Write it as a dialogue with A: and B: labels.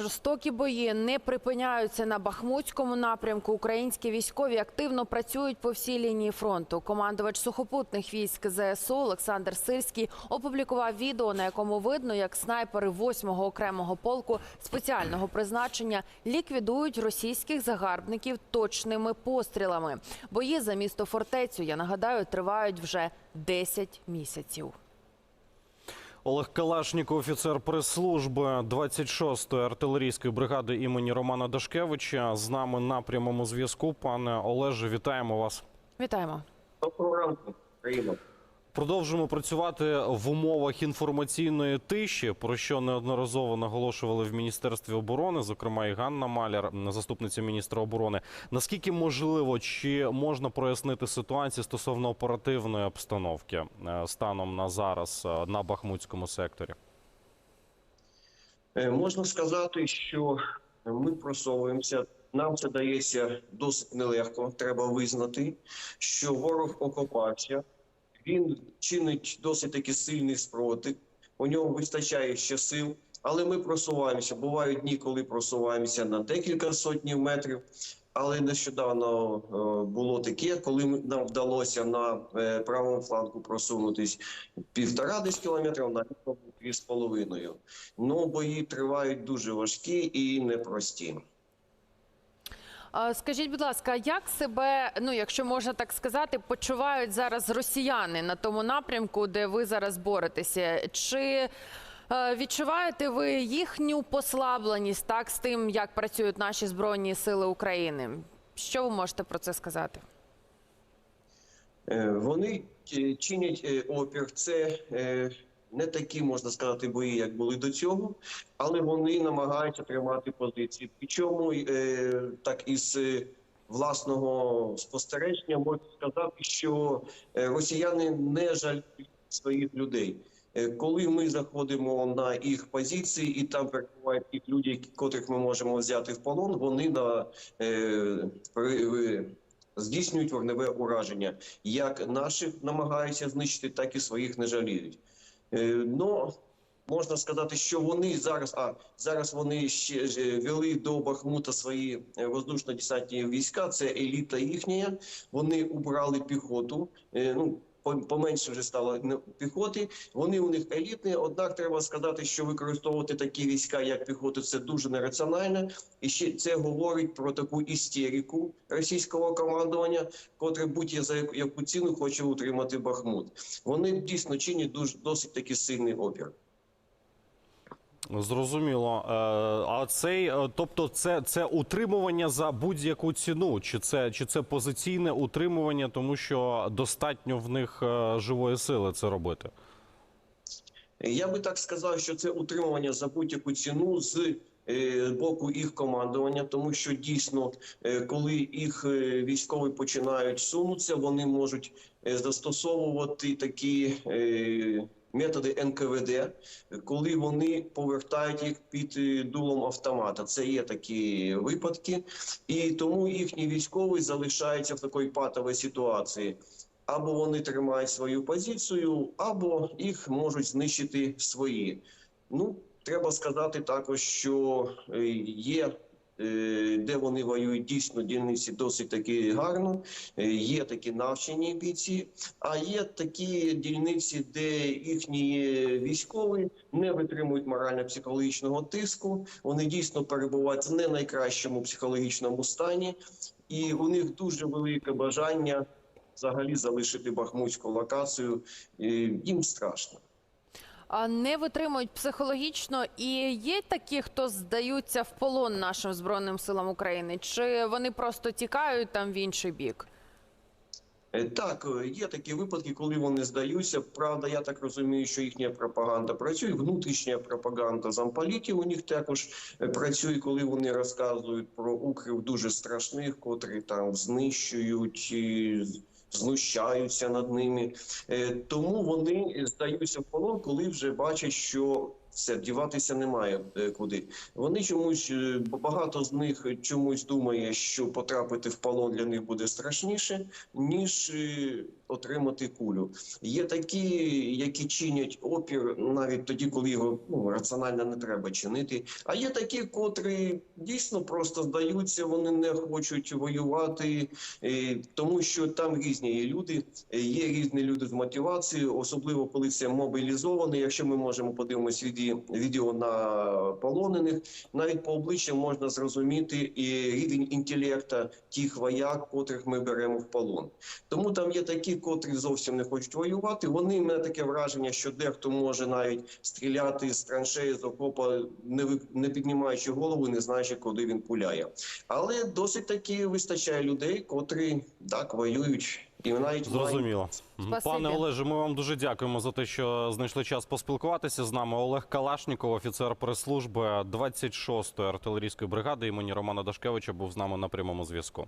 A: Жорстокі бої не припиняються на Бахмутському напрямку. Українські військові активно працюють по всій лінії фронту. Командувач сухопутних військ ЗСУ Олександр Сирський опублікував відео, на якому видно, як снайпери 8-го окремого полку спеціального призначення ліквідують російських загарбників точними пострілами. Бої за місто фортецю, я нагадаю, тривають вже 10 місяців.
B: Олег Калашніков, офіцер прес-служби 26-ї артилерійської бригади імені Романа Дашкевича. З нами на прямому зв'язку. Пане Олеже, вітаємо вас.
A: Вітаємо.
C: Доброго ранку, Україна.
B: Продовжуємо працювати в умовах інформаційної тиші, про що неодноразово наголошували в міністерстві оборони, зокрема і Ганна Маляр, заступниця міністра оборони. Наскільки можливо, чи можна прояснити ситуацію стосовно оперативної обстановки е, станом на зараз е, на Бахмутському секторі?
C: Е, Можна сказати, що ми просовуємося. Нам це дається досить нелегко. Треба визнати, що ворог окопався. Він чинить досить таки сильний спротив. У нього вистачає ще сил, але ми просуваємося. Бувають дні, коли просуваємося на декілька сотнів метрів. Але нещодавно е, було таке, коли нам вдалося на е, правому флангу просунутись півтора десь кілометрів, на дві з половиною. Ну бої тривають дуже важкі і непрості.
A: Скажіть, будь ласка, як себе, ну якщо можна так сказати, почувають зараз росіяни на тому напрямку, де ви зараз боретеся? Чи е, відчуваєте ви їхню послабленість так з тим, як працюють наші збройні сили України? Що ви можете про це сказати?
C: Е, Вони е, чинять опір. Це не такі, можна сказати, бої, як були до цього, але вони намагаються тримати позиції. Причому е, так із е, власного спостереження можна сказати, що е, росіяни не жаліють своїх людей. Е, Коли ми заходимо на їх позиції і там перебувають тих людей, котрих ми можемо взяти в полон, вони на е, при- здійснюють вогневе ураження. Як наших намагаються знищити, так і своїх не жаліють. Е, Ну можна сказати, що вони зараз, а зараз вони ще е, вели до Бахмута свої е, воздушно-десантні війська. Це еліта їхня. Вони убрали піхоту. Ну поменше вже стало не- піхоти. Вони у них елітні. Однак треба сказати, що використовувати такі війська, як піхоту, це дуже нераціонально. І ще це говорить про таку істерику російського командування, котре будь-я за яку- ціну хоче утримати Бахмут. Вони дійсно чинять дуже досить таки сильний опір.
B: Зрозуміло. Е, А цей, е, тобто, це, це утримування за будь-яку ціну, чи це, чи це позиційне утримування, тому що достатньо в них е, живої сили це робити?
C: Я би так сказав, що це утримування за будь-яку ціну з боку їх командування, тому що дійсно, коли їх військові починають сунутися, вони можуть застосовувати такі. Методи НКВД, коли вони повертають їх під е, дулом автомата, це є такі випадки, і тому їхні військові залишаються в такій патовій ситуації або вони тримають свою позицію, або їх можуть знищити свої. Ну, треба сказати також, що е, є. Е, Де вони воюють дійсно дільниці досить таки гарно. Е, Є такі навчені бійці, а є такі дільниці, де їхні військові не витримують морально-психологічного тиску. Вони дійсно перебувають в не найкращому психологічному стані, і у них дуже велике бажання взагалі залишити бахмутську локацію. Їм страшно.
A: Не витримують психологічно і є такі, хто здаються в полон нашим збройним силам України, чи вони просто тікають там в інший бік?
C: Е, Так, е, є такі випадки, коли вони здаються. Правда, я так розумію, що їхня пропаганда працює. Внутрішня пропаганда замполітів у них також е, працює, коли вони розказують про укрів дуже страшних, котрі там знищують. і Знущаються над ними, Е, тому вони здаються в полон, коли вже бачать, що все діватися немає е, куди. Вони чомусь е, багато з них чомусь думає, що потрапити в полон для них буде страшніше, ніж отримати кулю. Є такі, які чинять опір навіть тоді, коли його ну, раціонально не треба чинити. А є такі, котрі дійсно просто здаються, вони не хочуть воювати, е, тому що там різні є люди, е, є різні люди з мотивацією, особливо коли це мобілізовані. Якщо ми можемо подивимось відео, на полонених, навіть по обличчям можна зрозуміти і рівень інтелекту тих вояк, котрих ми беремо в полон. Тому там є такі, котрі зовсім не хочуть воювати. Вони мене таке враження, що дехто може навіть стріляти з траншеї з окопа, не ви- не піднімаючи голову, не знаючи, куди він пуляє. Але досить таки вистачає людей, котрі так воюють. І навіть
B: Зрозуміло. Мгм.
A: Спасибі.
B: Пане Олеже, ми вам дуже дякуємо за те, що знайшли час поспілкуватися з нами. Олег Калашніков, офіцер прес-служби 26-ї артилерійської бригади імені Романа Дашкевича, був з нами на прямому зв'язку.